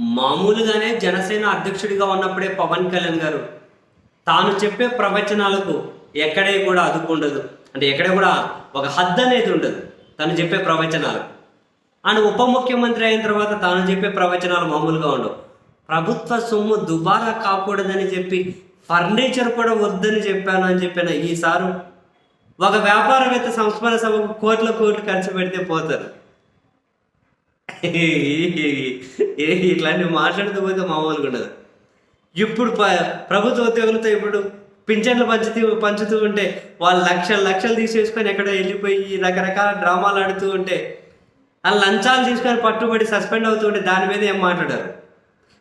మామూలుగానే జనసేన అధ్యక్షుడిగా ఉన్నప్పుడే పవన్ కళ్యాణ్ గారు తాను చెప్పే ప్రవచనాలకు ఎక్కడే కూడా అదుపు ఉండదు. అంటే ఎక్కడ కూడా ఒక హద్దు అనేది ఉండదు. తను చెప్పే ప్రవచనాలు. అండ్ ఉప ముఖ్యమంత్రి అయిన తర్వాత తాను చెప్పే ప్రవచనాలు మామూలుగా ఉండవు. ప్రభుత్వ సొమ్ము దుబారా కాకూడదని చెప్పి ఫర్నిచర్ కూడా వద్దని చెప్పాను అని చెప్పిన ఈసారు ఒక వ్యాపారవేత్త సంస్మరణ సభకు కోట్ల కోట్లు ఖర్చు పెడితే పోతారు. ఇట్లాంటివి మాట్లాడుతూ పోతే మామూలుగా ఉండదు. ఇప్పుడు ప్రభుత్వ ఉద్యోగులతో ఇప్పుడు పింఛన్లు పంచుతూ పంచుతూ ఉంటే వాళ్ళు లక్షలు లక్షలు తీసేసుకొని ఎక్కడో వెళ్ళిపోయి రకరకాల డ్రామాలు ఆడుతూ ఉంటే ఆ లంచాలు తీసుకొని పట్టుబడి సస్పెండ్ అవుతూ ఉంటే దాని మీద ఏం మాట్లాడారు?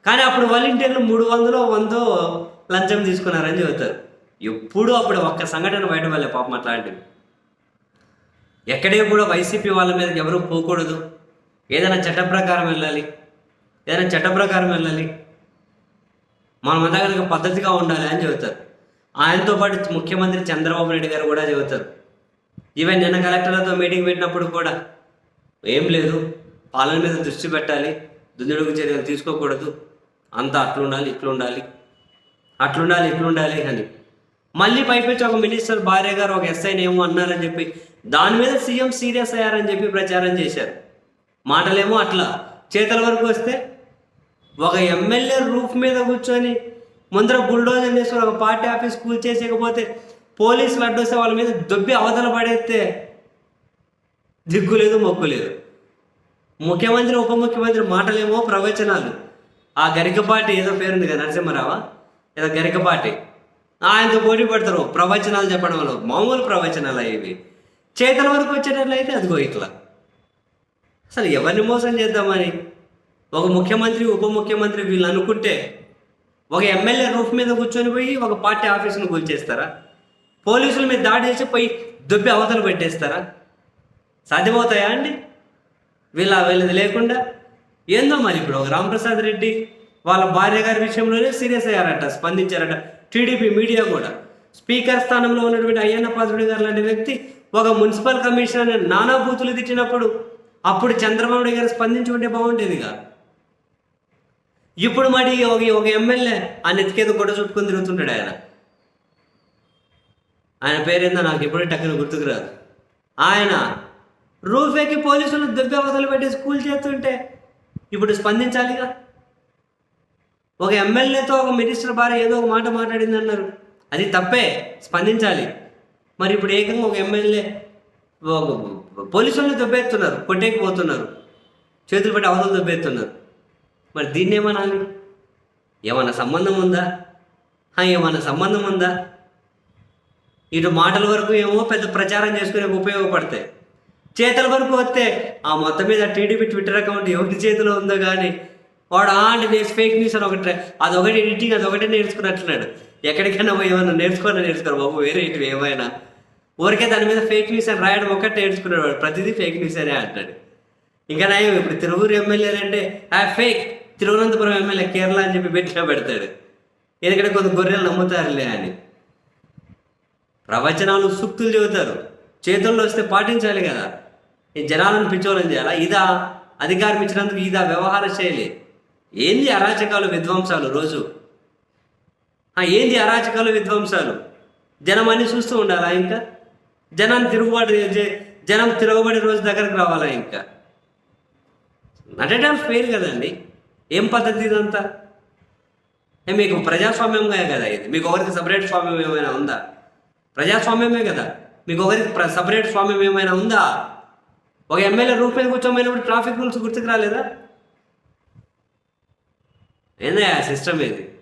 కానీ అప్పుడు వాలంటీర్లు మూడు వందలో వందో లంచం తీసుకున్నారని చెబుతారు. ఎప్పుడూ అప్పుడు ఒక్క సంఘటన బయట వాళ్ళే పాపం అట్లాంటివి. ఎక్కడే కూడా వైసీపీ వాళ్ళ మీద ఎవరూ పోకూడదు. ఏదైనా చట్ట ప్రకారం వెళ్ళాలి. ఏదైనా చట్ట ప్రకారం వెళ్ళాలి. మనమంతా కనుక పద్ధతిగా ఉండాలి అని చెబుతారు. ఆయనతో పాటు ముఖ్యమంత్రి చంద్రబాబు నాయుడు గారు కూడా చెబుతారు. ఈవెన్ నిన్న కలెక్టర్లతో మీటింగ్ పెట్టినప్పుడు కూడా ఏం లేదు. పాలన మీద దృష్టి పెట్టాలి. దుందుడుగు చర్యలు తీసుకోకూడదు. అంతా అట్లుండాలి ఇట్లుండాలి. అట్లుండాలి ఇట్లుండాలి అని. మళ్ళీ పైపెచ్చి ఒక మినిస్టర్ భార్య గారు ఒక ఎస్ఐని ఏమో అన్నారని చెప్పి దాని మీద సీఎం సీరియస్ అయ్యారని చెప్పి ప్రచారం చేశారు. మాటలేమో అట్లా. చేతల వరకు వస్తే ఒక ఎమ్మెల్యే రూఫ్ మీద కూర్చొని ముందర బుల్డోజర్ చేసుకుని ఒక పార్టీ ఆఫీస్ కూల్ చేసేయకపోతే పోలీసులు అడ్డొస్తే వాళ్ళ మీద దొబ్బి అవతల పడేస్తే దిగ్గు లేదు మొక్కు లేదు ముఖ్యమంత్రి ఉప ముఖ్యమంత్రి మాటలేమో ప్రవచనాలు. ఆ గరికపాటి ఏదో పేరుంది కదా నరసింహరావా? ఏదో గరికపాటి ఆయనతో పోటీ పడతారు. ప్రవచనాలు చెప్పడం వల్ల మామూలు ప్రవచనాలు అవి చేతల వరకు వచ్చేటట్లయితే అదిగో ఇట్లా. అసలు ఎవరిని మోసం చేద్దామని ఒక ముఖ్యమంత్రి ఉప ముఖ్యమంత్రి వీళ్ళు అనుకుంటే ఒక ఎమ్మెల్యే రూఫ్ మీద కూర్చొని పోయి ఒక పార్టీ ఆఫీసును కూల్చేస్తారా? పోలీసుల మీద దాడి చేసి పోయి దొబ్బి అవతలు పెట్టేస్తారా? సాధ్యమవుతాయా అండి? వీళ్ళ వీళ్ళది లేకుండా? ఏందో మరి ఇప్పుడు ఒక రామప్రసాద్ రెడ్డి వాళ్ళ భార్య గారి విషయంలోనే సీరియస్ అయ్యారట స్పందించారట. టీడీపీ మీడియా కూడా. స్పీకర్ స్థానంలో ఉన్నటువంటి అయ్యన్న పాత్రుడి గారు లాంటి వ్యక్తి ఒక మున్సిపల్ కమిషనర్ నానా బూతులు తిట్టినప్పుడు అప్పుడు చంద్రబాబు నాయుడు గారు స్పందించి ఉంటే బాగుండేదిగా. ఇప్పుడు మరి ఒక ఒక ఎమ్మెల్యే ఆ నెత్తికేదో గొడవ చుట్టుకొని తిరుగుతుంటాడు ఆయన. ఆయన పేరేందో నాకు ఎప్పుడూ టక్కున గుర్తుకు రాదు. ఆయన రూఫేకి పోలీసులు దెబ్బ వదలు పెట్టి స్కూల్ చేస్తుంటే ఇప్పుడు స్పందించాలిగా? ఒక ఎమ్మెల్యేతో ఒక మినిస్టర్ భార్య ఏదో ఒక మాట మాట్లాడింది అన్నారు అది తప్పే స్పందించాలి. మరి ఇప్పుడు ఏకంగా ఒక ఎమ్మెల్యే పోలీసులను దెబ్బేస్తున్నారు కొట్టేకపోతున్నారు చేతులు పెట్టి అవతలు దెబ్బేస్తున్నారు. మరి దీన్ని ఏమనాలి? ఏమన్నా సంబంధం ఉందా? ఏమైనా ఏమన్నా సంబంధం ఉందా? ఇటు మాటల వరకు ఏమో పెద్ద ప్రచారం చేసుకునే ఉపయోగపడతాయి. చేతుల వరకు వస్తే ఆ మొత్తం మీద టీడీపీ ట్విట్టర్ అకౌంట్ ఎవరి చేతిలో ఉందో కానీ వాడు ఆంటి అంటే నేను ఫేక్ న్యూస్ అని ఒకటి అదొకటి ఎడిటింగ్ అదొకటే నేర్చుకున్నట్లున్నాడు ఎక్కడికైనా ఏమైనా నేర్చుకోవాలని నేర్చుకోరు. బాబు వేరే ఇటు ఏమైనా ఊరికే దాని మీద ఫేక్ న్యూస్ అని రాయడం ఒక్కటే నేర్చుకున్నాడు వాడు ప్రతిదీ ఫేక్ న్యూస్ అనే అంటాడు. ఇంకా నయం ఇప్పుడు తిరువూరు ఎమ్మెల్యేలు అంటే ఆ ఫేక్ తిరువనంతపురం ఎమ్మెల్యే కేరళ అని చెప్పి పెట్టినా పెడతాడు. ఎందుకంటే కొంత గొర్రెలు నమ్ముతారులే అని. ప్రవచనాలు సూక్తులు చెబుతారు. చేతుల్లో వస్తే పాటించాలి కదా. ఈ జనాలను పిచ్చోలని చేయాలా? ఇదా అధికారం ఇచ్చినందుకు ఇదా వ్యవహార శైలి? ఏంది అరాచకాలు విధ్వంసాలు రోజు? ఏంది అరాచకాలు విధ్వంసాలు? జనం అన్ని చూస్తూ ఉండాలా ఇంకా? జనం తిరుగుబాటు జనం తిరగబడే రోజు దగ్గరకు రావాలా ఇంకా? నటడం ఫెయిల్ కదండి. ఏం పద్ధతి ఇదంతా? మీకు ప్రజాస్వామ్యంగా కదా ఇది? మీకు ఒకరికి సపరేట్ స్వామ్యం ఏమైనా ఉందా? ప్రజాస్వామ్యమే కదా. మీకు ఒకరికి ప్ర- సపరేట్ స్వామ్యం ఏమైనా ఉందా? ఒక ఎమ్మెల్యే రూట్ మీద కూర్చోమైనప్పుడు ట్రాఫిక్ రూల్స్ గుర్తుకు రాలేదా? ఏందా సిస్టమ్ ఇది?